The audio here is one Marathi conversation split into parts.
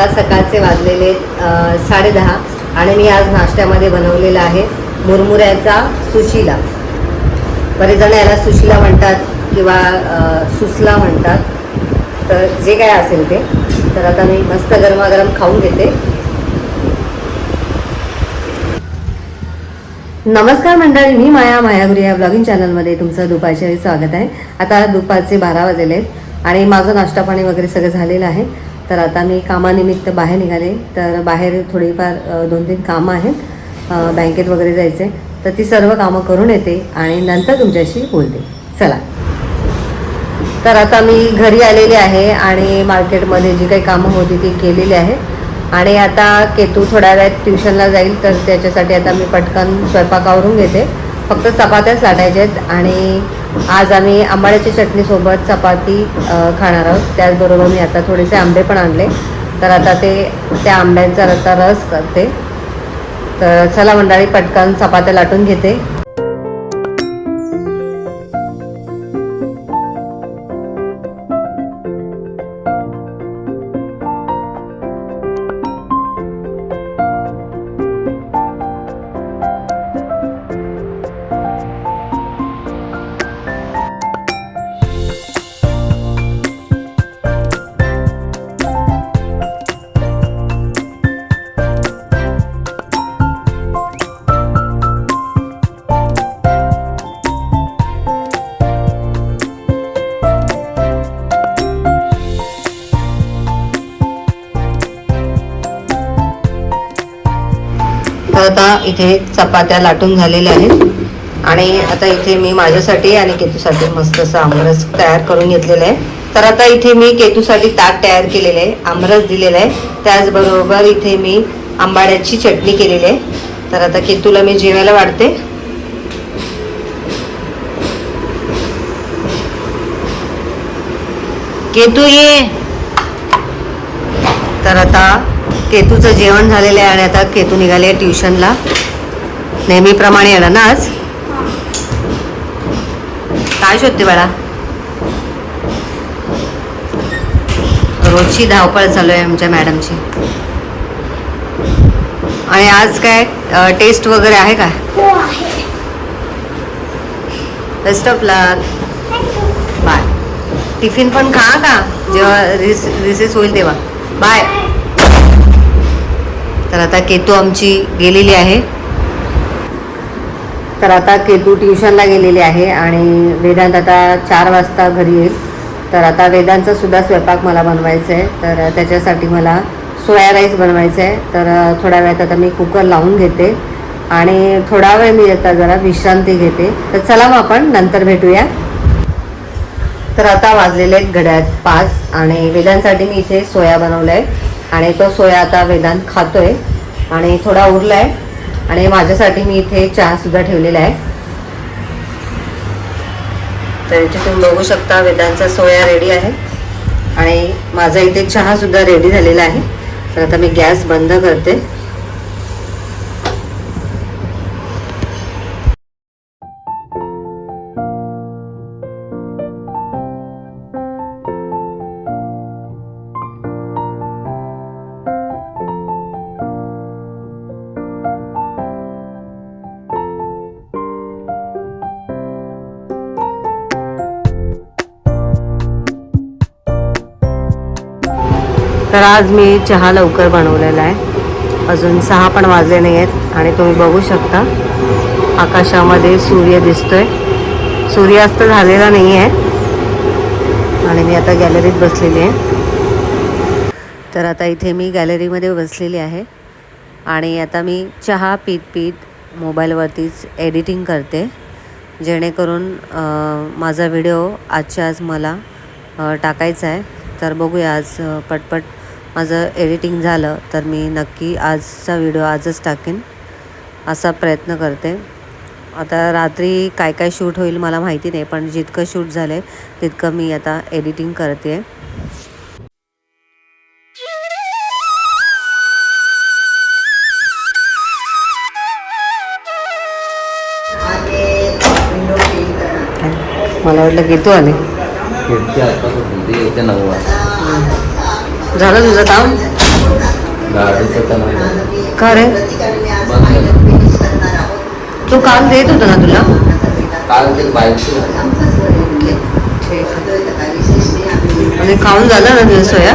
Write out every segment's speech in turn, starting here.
आता सकाळचे वाजलेले साडे दहा आणि मी आज नाश्त्यामध्ये बनवलेला आहे मुरमुऱ्याचा सुशिला. बरेच जण याला सुशिला म्हणतात किंवा सुसला म्हणतात. तर जे काय असेल ते. तर आता मी मस्त गरमागरम खाऊन घेते. नमस्कार मंडळी मी माया मायागुरी या ब्लॉगिंग चॅनलमध्ये तुमचं दुपारचे स्वागत आहे. आता दुपारचे बारा वाजलेले आहेत आणि माझं नाश्ता पाणी वगैरे सगळं झालेलं आहे. तर आता मी कामानिमित्त बाहेर निघाले. तर बाहेर थोडीफार दोन तीन कामं आहेत. बँकेत वगैरे जायचे तर ती सर्व कामं करून येते आणि नंतर तुमच्याशी बोलते. चला. तर आता मी घरी आलेली आहे आणि मार्केटमध्ये जी काही कामं होती ती केलेली आहे. आणि आता केतू थोड्या वेळात ट्युशनला जाईल तर त्याच्यासाठी आता मी पटकन स्वयंपाक आवरून घेते. फक्त चपात्याच लाटायच्या आहेत आणि आज आम्ही आंबाड्याच्या चटणीसोबत चपाती खाणार आहोत. त्याचबरोबर मी आता थोडेसे आंबे पण आणले. तर आता ते त्या आंब्यांचा आता रस करते. तर चला मंडळी पटकन चपात्या लाटून घेते. आता इथे चपात्या लाटून झालेल्या आहेत. आणि आता इथे मी माझ्यासाठी आणि केतूसाठी मस्त असं आमरस तयार करून घेतलेलं आहे. तर आता इथे मी केतूसाठी ताक तयार केलेलं आहे आमरस दिलेला आहे. त्याचबरोबर इथे मी आंबाड्याची चटणी केलेली आहे. तर आता केतूला मी जेवायला वाढते. केतू ये. तर आता केतूचं जेवण झालेलं आहे आणि आता केतू निघाले ट्युशनला. नेहमीप्रमाणे येणार ना आज? काय शोधते बाळा? रोजची धावपळ चालू आहे आमच्या मॅडमची. आणि आज काय टेस्ट वगैरे आहे का? Best of luck bye tiffin पण खा का जेव्हा रिस रिसेस होईल तेव्हा. बाय तर आता केतू आमची गेलेली आहे. तर आता केतू ट्युशनला गेलेली आहे आणि वेदांत आता चार वाजता घरी येईल. तर आता वेदांचा सुद्धा स्वयंपाक मला बनवायचा आहे. तर त्याच्यासाठी मला सोया राईस बनवायचा आहे. तर थोड्या वेळात आता मी कुकर लावून घेते आणि थोडा वेळ मी आता जरा विश्रांती घेते. तर चला मग आपण नंतर भेटूया. तर आता वाजलेले आहेत घड्यात पाच आणि वेदांसाठी मी इथे सोया बनवलं आहे आणि तो सोया आता वेदांत खातोय आणि थोडा उरला आहे आणि माझ्यासाठी मी इथे चहा सुद्धा ठेवलेला आहे. तर इथे तुम्ही बघू शकता वेदांचा सोया रेडी आहे. आणि माझा इथे चहा सुद्धा रेडी झालेला आहे. तर आता मी गॅस बंद करते. तर आज मी चहा लवकर बनवलेला आहे. अजून सहा पण वाजले नाही आहेत आणि तुम्ही बघू शकता. आकाशामध्ये सूर्य दिसतोय. सूर्यास्त झालेला नाही आहे आणि मी आता गॅलरीत बसलेली आहे. तर आता इथे मी गॅलरीमध्ये बसलेली आहे. आणि आता मी चहा पीत पीत मोबाईलवरतीच एडिटिंग करते. जेणेकरून माझा व्हिडिओ आजच्या आज मला टाकायचा आहे. तर बघूया आज पटपट माझं एडिटिंग झालं तर मी नक्की आजचा व्हिडिओ आजच टाकेन असा प्रयत्न करते. आता रात्री काय काय शूट होईल मला माहिती नाही पण जितकं शूट झालं आहे तितकं मी आता एडिटिंग करते मला वाटलं की तू आले. झालं तुझं काम? का रे. तू काल देत होता ना तुला? आणि खाऊन झालं ना तुझं सोया?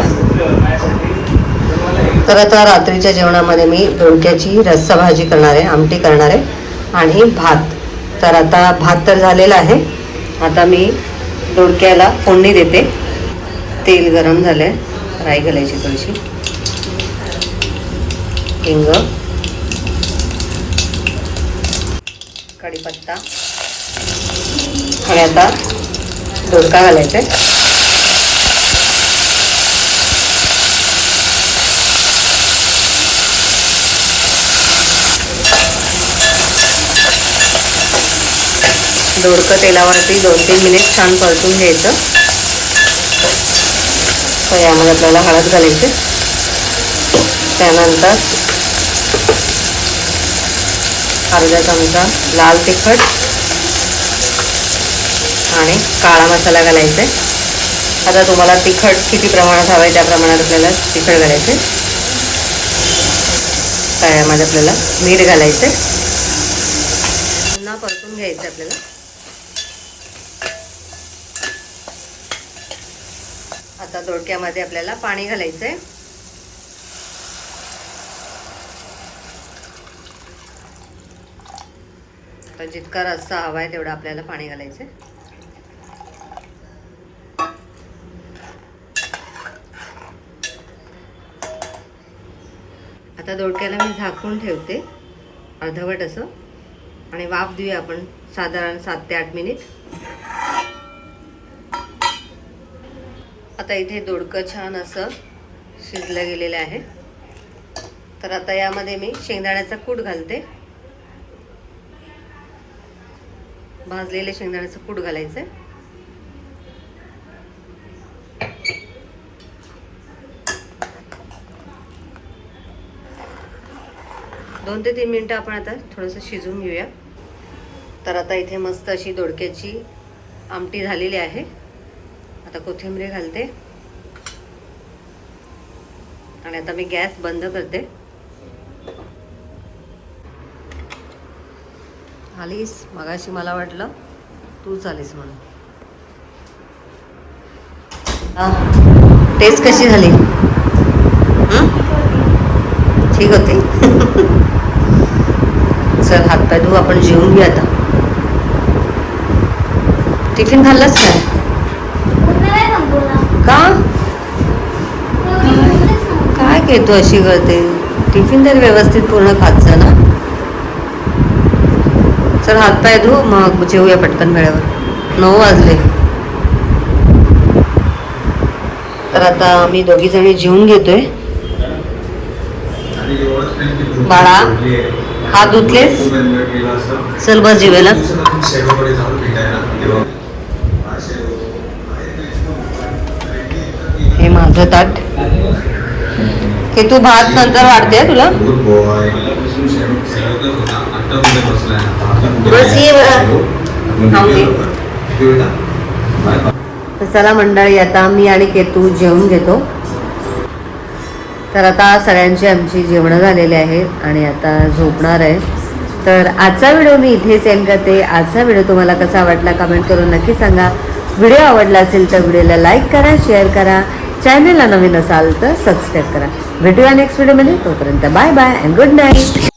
तर आता रात्रीच्या जेवणामध्ये मी दोडक्याची रस्सा भाजी करणार आहे आमटी करणार आहे आणि भात. तर आता भात तर झालेला आहे. आता मी दोडक्याला फोडणी देते. तेल गरम झालं आहे राई घालायची थोडीशी. हिंग. कढीपत्ता. आणि आता दोडका घालायचा आहे. दोडकं तेलावरती दोन तीन मिनिट छान परतून घ्यायचं. तर यामध्ये आपल्याला हळद घालायची. त्यानंतर अर्धा चमचा लाल तिखट आणि काळा मसाला घालायचा. आहे आता तुम्हाला तिखट किती प्रमाणात हवं आहे त्या प्रमाणात आपल्याला तिखट घालायचे. त्यामध्ये आपल्याला मीठ घालायचे. पुन्हा परतून घ्यायचं आपल्याला. आता दोडक्यामध्ये आपल्याला पाणी घालायचं आहे आता जितका रस्सा हवा आहे तेवढं आपल्याला पाणी घालायचं आहे आता दोडक्याला मी झाकून ठेवते अर्धवट असं. आणि वाफ देऊया आपण साधारण सात ते आठ मिनिट. आता इथे दोडकं छान असं शिजलं गेलेलं आहे. तर आता यामध्ये मी शेंगदाण्याचा कूट घालते. भाजलेले शेंगदाण्याचं कूट घालायचं. आहे दोन ते तीन मिनटं आपण आता थोडंसं शिजवून घेऊया. तर आता इथे मस्त अशी दोडक्याची आमटी झालेली आहे. आता कोथिंबीर घालते. आणि आता मी गॅस बंद करते. आलीस मगाशी मला वाटलं तूच आलीस म्हणून. टेस्ट कशी झाली? ठीक होते. चल हातपाय धुवू आपण जेवून घेऊ आता. टिफिन खाल्लाच काय? का? काय घेतो अशी करते टिफिन तर व्यवस्थित पूर्ण खात ना? चल हातपाय धु मग जेवूया पटकन वेळेवर. नऊ वाजले. तर आता आम्ही दोघी जणी जेवून घेतोय. बाळा हात धुतलेस? चल बस जेवायला. ताट हे तू भात नंतर वाढते तुला? बस ये. तर चला मंडळी आता मी आणि केतू जेवून घेतो. तर आता सगळ्यांची आमची जेवणं झालेली आहेत आणि आता झोपणार आहे. तर आजचा व्हिडिओ मी इथेच एंड करते. आजचा व्हिडिओ तुम्हाला कसा वाटला कमेंट करून नक्की सांगा. व्हिडिओ आवडला असेल तर व्हिडिओला लाईक करा शेअर करा. चॅनलला नवीन असाल तर सबस्क्राईब करा. भेटूया नेक्स्ट व्हिडिओमध्ये तोपर्यंत bye bye and good night